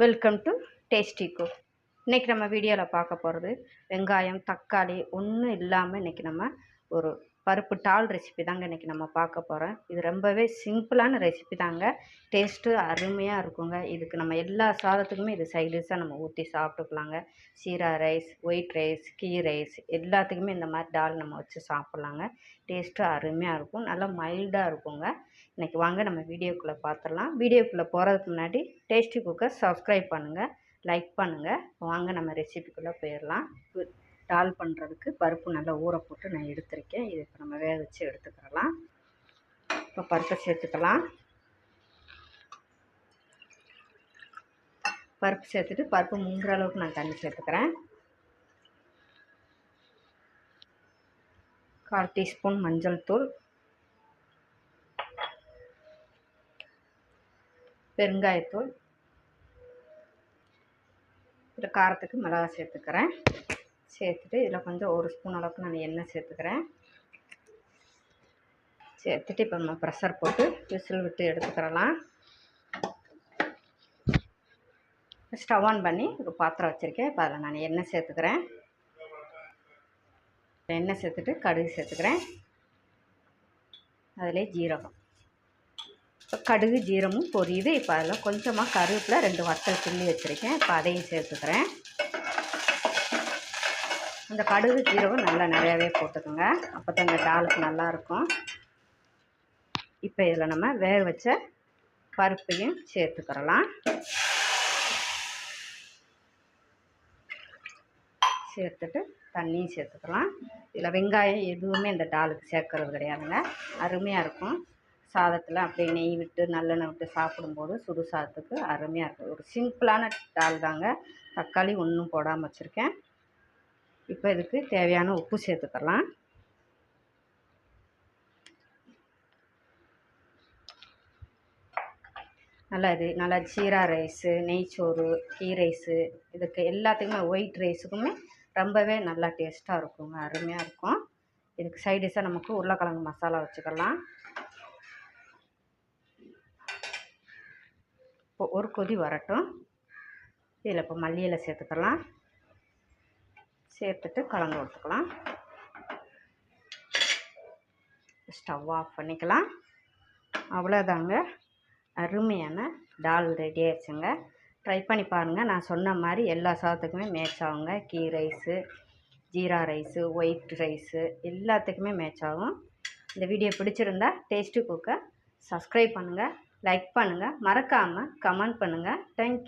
Welcome to tasty cook இன்றைக்கி நம்ம வீடியோவில் பார்க்க போகிறது வெங்காயம் தக்காளி ஒன்றும் இல்லாமல் இன்றைக்கி நம்ம ஒரு பருப்பு டால் ரெசிபி தாங்க இன்றைக்கி நம்ம பார்க்க போகிறோம் இது ரொம்பவே சிம்பிளான ரெசிபி தாங்க. டேஸ்ட்டு அருமையாக இருக்குங்க. இதுக்கு நம்ம எல்லா சாதத்துக்குமே இது சைடிஷாக நம்ம ஊற்றி சாப்பிட்டுக்கலாங்க. Jeera rice white rice ghee rice எல்லாத்துக்குமே இந்த மாதிரி டால் நம்ம வச்சு சாப்பிட்லாங்க. டேஸ்ட்டு அருமையாக இருக்கும். நல்லா மைல்டாக இருக்குங்க. இன்றைக்கி வாங்க நம்ம வீடியோக்குள்ளே பார்த்துடலாம் வீடியோக்குள்ளே போகிறதுக்கு முன்னாடி டேஸ்டி குக்கர் சப்ஸ்கிரைப் பண்ணுங்கள் லைக் பண்ணுங்கள் வாங்க நம்ம ரெசிபிக்குள்ளே போயிடலாம் டால் பண்ணுறதுக்கு பருப்பு நல்லா ஊற போட்டு நான் எடுத்திருக்கேன். இது இப்போ நம்ம வேக வச்சு எடுத்துக்கிறலாம். இப்போ பருப்பை சேர்த்துக்கலாம். பருப்பு சேர்த்துட்டு பருப்பு முங்குற அளவுக்கு நான் தண்ணி சேர்த்துக்கிறேன். கால் டீஸ்பூன் மஞ்சள் தூள். பெருங்காயத்தூள். இந்த காரத்துக்கு மிளகா சேர்த்துக்கிறேன். சேர்த்துட்டு இதில் கொஞ்சம் ஒரு ஸ்பூன் அளவுக்கு நான் எண்ணெய் சேர்த்துக்கிறேன். சேர்த்துட்டு இப்போ நம்ம ப்ரெஷர் போட்டு விசில் விட்டு எடுத்துக்கிறலாம். ஸ்டவ் ஆன் பண்ணி ஒரு பாத்திரம் வச்சுருக்கேன். இப்போ அதில் நான் எண்ணெய் சேர்த்துக்கிறேன். எண்ணெய் சேர்த்துட்டு கடுகு சேர்த்துக்கிறேன். அதிலே ஜீரகம். இப்போ கடுகு ஜீரமும் பொரியுது. இப்போ அதில் கொஞ்சமாக கருவேப்பில் ரெண்டு வத்தல் கிள்ளி வச்சுருக்கேன். இப்போ அதையும் சேர்த்துக்கிறேன். இந்த கடுகு ஜீரகம் நல்லா நிறையாவே போட்டுக்கோங்க. அப்போ தான் இந்த டாலுக்கு நல்லாயிருக்கும் இப்போ இதில் நம்ம வேக வச்ச பருப்பையும் சேர்த்துக்கிறலாம். சேர்த்துட்டு தண்ணியும் சேர்த்துக்கலாம். இதில் வெங்காயம் எதுவுமே இந்த டாலுக்கு சேர்க்கறது கிடையாதுங்க. அருமையாக இருக்கும். சாதத்தில் அப்படியே நெய் விட்டு நல்லெண்ணெய் விட்டு சாப்பிடும்போது சுடு சாதத்துக்கு அருமையாக இருக்கும். ஒரு சிம்பிளான டால் தாங்க தக்காளி ஒன்றும் போடாமல் வச்சுருக்கேன். இப்போ இதுக்கு தேவையான உப்பு சேர்த்துக்கலாம் நல்லா இது நல்லா ஜீரா ரைஸு நெய்ச்சோறு கீ ரைஸு இதுக்கு எல்லாத்துக்குமே ஒயிட் ரைஸுக்குமே ரொம்பவே நல்லா டேஸ்ட்டாக இருக்குங்க அருமையாக இருக்கும். இதுக்கு சைடிஷாக நமக்கு உருளைக்கிழங்கு மசாலா வச்சுக்கலாம் இப்போ ஒரு கொதி வரட்டும். இதில் இப்போ மல்லியில் சேர்த்துக்கலாம் சேர்த்துட்டு கலந்து கொடுத்துக்கலாம். ஸ்டவ் ஆஃப் பண்ணிக்கலாம். அவ்வளோதாங்க. அருமையான டால் ரெடி ஆயிடுச்சுங்க. ட்ரை பண்ணி பாருங்கள் நான் சொன்ன மாதிரி எல்லா சாதத்துக்குமே மேட்ச் ஆகுங்க. Ghee rice jeera rice white rice எல்லாத்துக்குமே மேட்ச் ஆகும். இந்த வீடியோ பிடிச்சிருந்தா டேஸ்ட்டு குக்கை சப்ஸ்கிரைப் பண்ணுங்கள் லைக் பண்ணுங்கள் மறக்காமல் கமெண்ட் பண்ணுங்கள் தேங்க்யூ